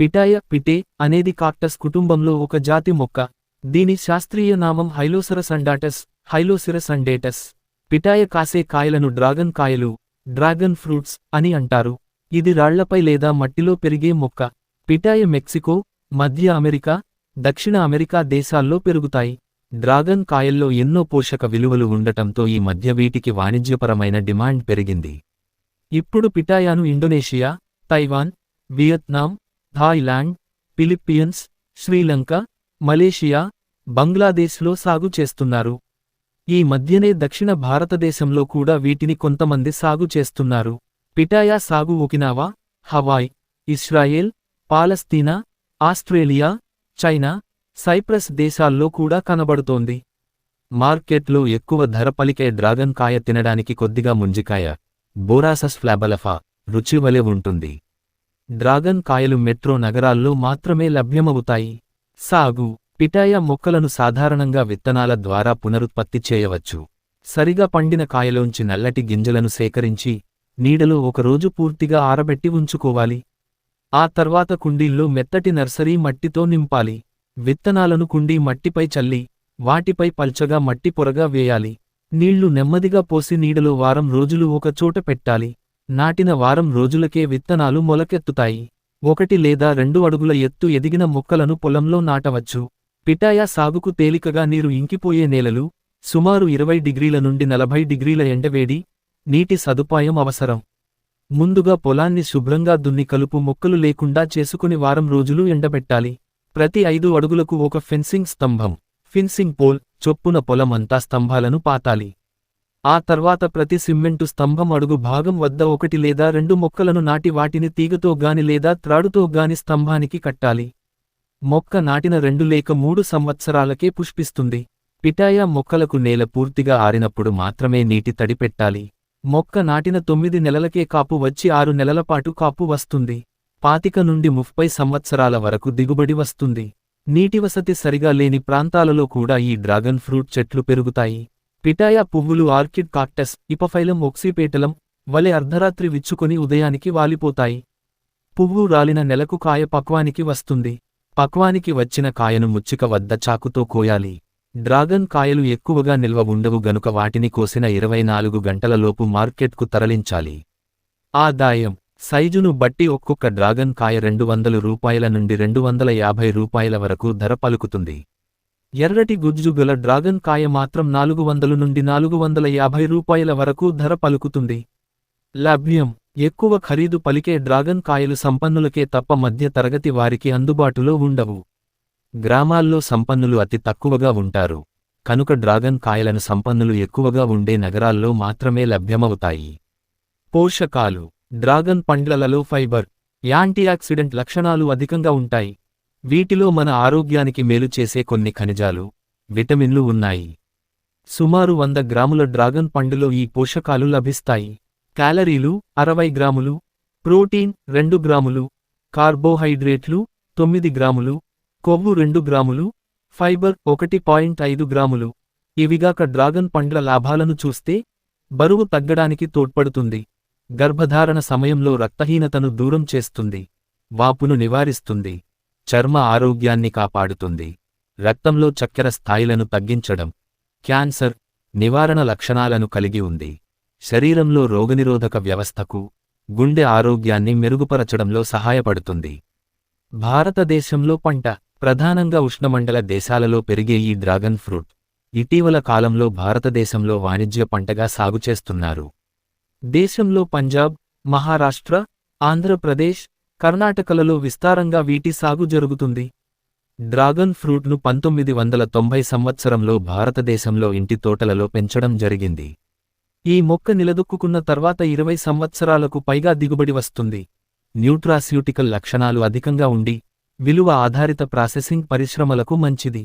పిటాయ పిటే అనేది కాక్టస్ కుటుంబంలో ఒక జాతి మొక్క. దీని శాస్త్రీయ నామం హైలోసరస్ అండాటస్ హైలోసిరస్ అండేటస్ పిటాయ కాసే కాయలను డ్రాగన్ కాయలు డ్రాగన్ ఫ్రూట్స్ అని అంటారు. ఇది రాళ్ళపై లేదా మట్టిలో పెరిగే మొక్క. పిటాయ మెక్సికో మధ్య అమెరికా దక్షిణ అమెరికా దేశాల్లో పెరుగుతాయి. డ్రాగన్ కాయల్లో ఎన్నో పోషక విలువలు ఉండటంతో ఈ మధ్య వీటికి వాణిజ్యపరమైన డిమాండ్ పెరిగింది. ఇప్పుడు పిటాయాను Indonesia Taiwan Vietnam Thailand Philippines Sri Lanka Malaysia బంగ్లాదేశ్లో సాగు చేస్తున్నారు. ఈ మధ్యనే దక్షిణ భారతదేశంలో కూడా వీటిని కొంతమంది సాగు చేస్తున్నారు. పిటాయా సాగు Okinawa Hawaii Israel Palestine Australia China Cyprus దేశాల్లో కూడా కనబడుతోంది. మార్కెట్లో ఎక్కువ ధర పలికే డ్రాగన్ కాయ తినడానికి కొద్దిగా ముంజికాయ బోరాసస్ ఫ్లాబలఫా రుచి వలె ఉంటుంది. డ్రాగన్ కాయలు మెట్రో నగరాల్లో మాత్రమే లభ్యమవుతాయి. సాగు పిటాయ మొక్కలను సాధారణంగా విత్తనాల ద్వారా పునరుత్పత్తి చేయవచ్చు. సరిగా పండిన కాయలోంచి నల్లటి గింజలను సేకరించి నీడలో ఒకరోజు పూర్తిగా ఆరబెట్టి ఉంచుకోవాలి. ఆ తర్వాత కుండీల్లో మెత్తటి నర్సరీ మట్టితో నింపాలి. విత్తనాలను కుండీ మట్టిపై చల్లి వాటిపై పల్చగా మట్టి పొరగా వేయాలి. నీళ్ళు నెమ్మదిగా పోసి నీడలో వారం రోజులు ఒకచోట పెట్టాలి. నాటిన వారం రోజులకే విత్తనాలు మొలకెత్తుతాయి. ఒకటి లేదా రెండు అడుగుల ఎత్తు ఎదిగిన మొక్కలను పొలంలో నాటవచ్చు. పిటాయా సాగుకు తేలికగా నీరు ఇంకిపోయే నేలలు సుమారు ఇరవై డిగ్రీల నుండి నలభై డిగ్రీల ఎండవేడి నీటి సదుపాయం అవసరం. ముందుగా పొలాన్ని శుభ్రంగా దున్ని కలుపు మొక్కలు లేకుండా చేసుకుని వారం రోజులు ఎండబెట్టాలి. ప్రతి ఐదు అడుగులకు ఒక ఫెన్సింగ్ స్తంభం. ఫిన్సింగ్ పోల్ చొప్పున పొలం అంతా స్తంభాలను పాతాలి. ఆ తర్వాత ప్రతి సిమ్మెంటు స్తంభం అడుగు భాగం వద్ద ఒకటి లేదా రెండు మొక్కలను నాటి వాటిని తీగతో గాని లేదా త్రాడుతో గాని స్తంభానికి కట్టాలి. మొక్క నాటిన రెండు లేక మూడు సంవత్సరాలకే పుష్పిస్తుంది. పిటాయా మొక్కలకు నేల పూర్తిగా ఆరినప్పుడు మాత్రమే నీటి తడి పెట్టాలి. మొక్క నాటిన తొమ్మిది నెలలకే కాపు వచ్చి ఆరు నెలలపాటు కాపు వస్తుంది. పాతిక నుండి ముప్పై సంవత్సరాల వరకు దిగుబడి వస్తుంది. నీటి వసతి సరిగా లేని ప్రాంతాలలో కూడా ఈ డ్రాగన్ ఫ్రూట్ చెట్లు పెరుగుతాయి. పిటాయా పువ్వులు ఆర్కిడ్ కాక్టస్ ఇపఫైలం ఒక్సిపేటలం వలె అర్ధరాత్రి విచ్చుకొని ఉదయానికి వాలిపోతాయి. పువ్వు రాలిన నెలకు కాయ పక్వానికి వస్తుంది. పక్వానికి వచ్చిన కాయను ముచ్చిక వద్ద చాకుతో కోయాలి. డ్రాగన్ కాయలు ఎక్కువగా నిల్వ ఉండవు గనుక వాటిని కోసిన ఇరవై నాలుగు గంటలలోపు మార్కెట్కు తరలించాలి. ఆదాయం సైజును బట్టి ఒక్కొక్క డ్రాగన్ కాయ రెండు వందలు రూపాయల నుండి రెండు వందల యాభై రూపాయల వరకు ధర పలుకుతుంది. ఎర్రటి గుజ్జు గల డ్రాగన్ కాయ మాత్రం నాలుగు వందలు నుండి నాలుగు వందల యాభై రూపాయల వరకు ధర పలుకుతుంది. లభ్యం. ఎక్కువ ఖరీదు పలికే డ్రాగన్ కాయలు సంపన్నులకే తప్ప మధ్య తరగతి వారికి అందుబాటులో ఉండవు. గ్రామాల్లో సంపన్నులు అతి తక్కువగా ఉంటారు. కనుక డ్రాగన్ కాయలను సంపన్నులు ఎక్కువగా ఉండే నగరాల్లో మాత్రమే లభ్యమవుతాయి. పోషకాలు. డ్రాగన్ పండ్లలో ఫైబర్ యాంటీఆక్సిడెంట్ లక్షణాలు అధికంగా ఉంటాయి. వీటిలో మన ఆరోగ్యానికి మేలు చేసే కొన్ని ఖనిజాలు విటమిన్లు ఉన్నాయి. సుమారు వంద గ్రాముల డ్రాగన్ పండులో ఈ పోషకాలు లభిస్తాయి. క్యాలరీలు అరవై గ్రాములు ప్రోటీన్ రెండు గ్రాములు కార్బోహైడ్రేట్లు తొమ్మిది గ్రాములు కొవ్వు రెండు గ్రాములు ఫైబర్ ఒకటి పాయింట్ ఐదు గ్రాములు. ఇవిగాక డ్రాగన్ పండ్ల లాభాలను చూస్తే బరువు తగ్గడానికి తోడ్పడుతుంది. గర్భధారణ సమయంలో రక్తహీనతను దూరం చేస్తుంది. వాపును నివారిస్తుంది. చర్మ ఆరోగ్యాన్ని కాపాడుతుంది. రక్తంలో చక్కెర స్థాయిలను తగ్గించడం క్యాన్సర్ నివారణ లక్షణాలను కలిగి ఉంది. శరీరంలో రోగనిరోధక వ్యవస్థకు గుండె ఆరోగ్యాన్ని మెరుగుపరచడంలో సహాయపడుతుంది. భారతదేశంలో పంట ప్రధానంగా ఉష్ణమండల దేశాలలో పెరిగే ఈ డ్రాగన్ ఫ్రూట్ ఇటీవల కాలంలో భారతదేశంలో వాణిజ్య పంటగా సాగు చేస్తున్నారు దేశంలో పంజాబ్ మహారాష్ట్ర ఆంధ్రప్రదేశ్ కర్ణాటకలలో విస్తారంగా వీటి సాగు జరుగుతుంది. డ్రాగన్ ఫ్రూట్ను పంతొమ్మిది వందల తొంభై సంవత్సరంలో భారతదేశంలో ఇంటి తోటలలో పెంచడం జరిగింది. ఈ మొక్క నిలదొక్కుకున్న తర్వాత ఇరవై సంవత్సరాలకు పైగా దిగుబడి వస్తుంది. న్యూట్రాస్యూటికల్ లక్షణాలు అధికంగా ఉండి విలువ ఆధారిత ప్రాసెసింగ్ పరిశ్రమలకు మంచిది.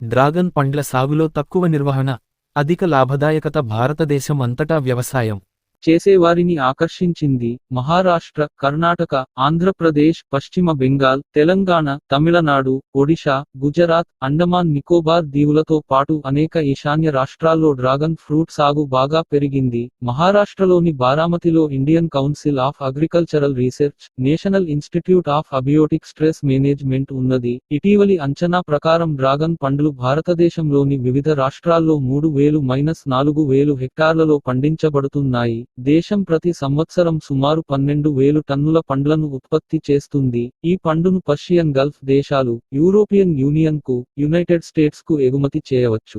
డ్రాగన్ పండ్ల సాగులో తక్కువ నిర్వహణ అధిక లాభదాయకత భారతదేశం అంతటా వ్యవసాయం. చేసేవారిని ఆకర్షించింది మహారాష్ట్ర కర్ణాటక ఆంధ్రప్రదేశ్ పశ్చిమ బెంగాల్ తెలంగాణ తమిళనాడు ఒడిషా గుజరాత్ అండమాన్ నికోబార్ దీవులతో పాటు అనేక ఈశాన్య రాష్ట్రాల్లో డ్రాగన్ ఫ్రూట్ సాగు బాగా పెరిగింది. మహారాష్ట్రలోని బారామతిలో Indian council of agricultural research national institute of abiotic stress management ఉన్నది. ఇటీవలి అంచనా ప్రకారం డ్రాగన్ పండ్లు భారతదేశంలోని వివిధ రాష్ట్రాల్లో మూడు వేలు మైనస్ నాలుగు వేలు హెక్టార్లలో పండించబడుతున్నాయి. దేశం ప్రతి సంవత్సరం సుమారు పన్నెండు వేలు టన్నుల పండ్లను ఉత్పత్తి చేస్తుంది. ఈ పండును పర్షియన్ గల్ఫ్ దేశాలు యూరోపియన్ యూనియన్కు యునైటెడ్ స్టేట్స్కు ఎగుమతి చేయవచ్చు.